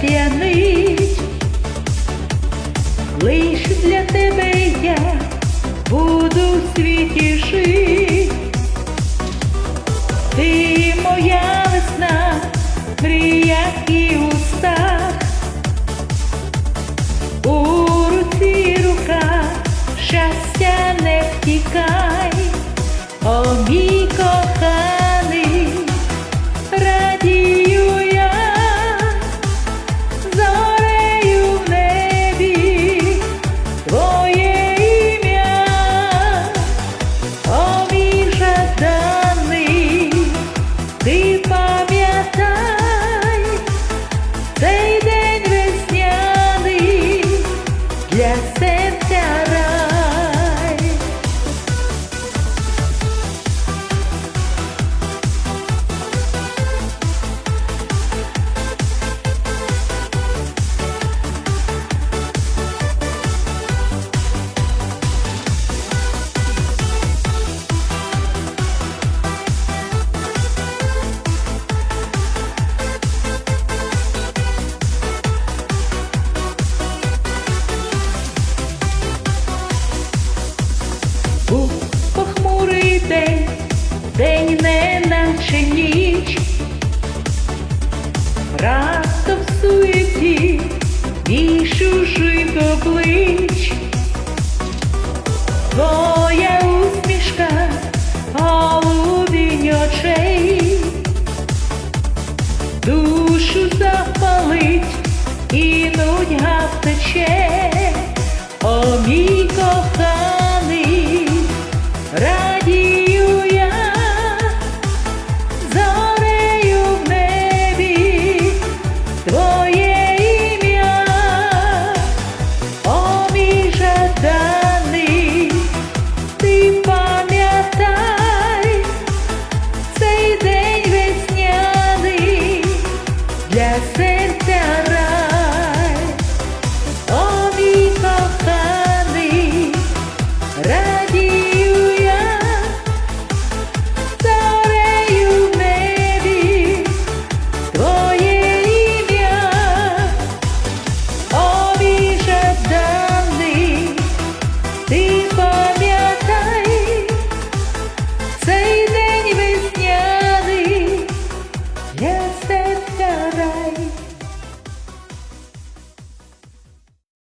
п'янить, лиш для тебе я буду в світі жить. Ти моя весна, мрія день, день не наче ніч, раптом в суеті і чужих облич, твоя усмішка голубінь очей, душу запалить і нудьга втече. I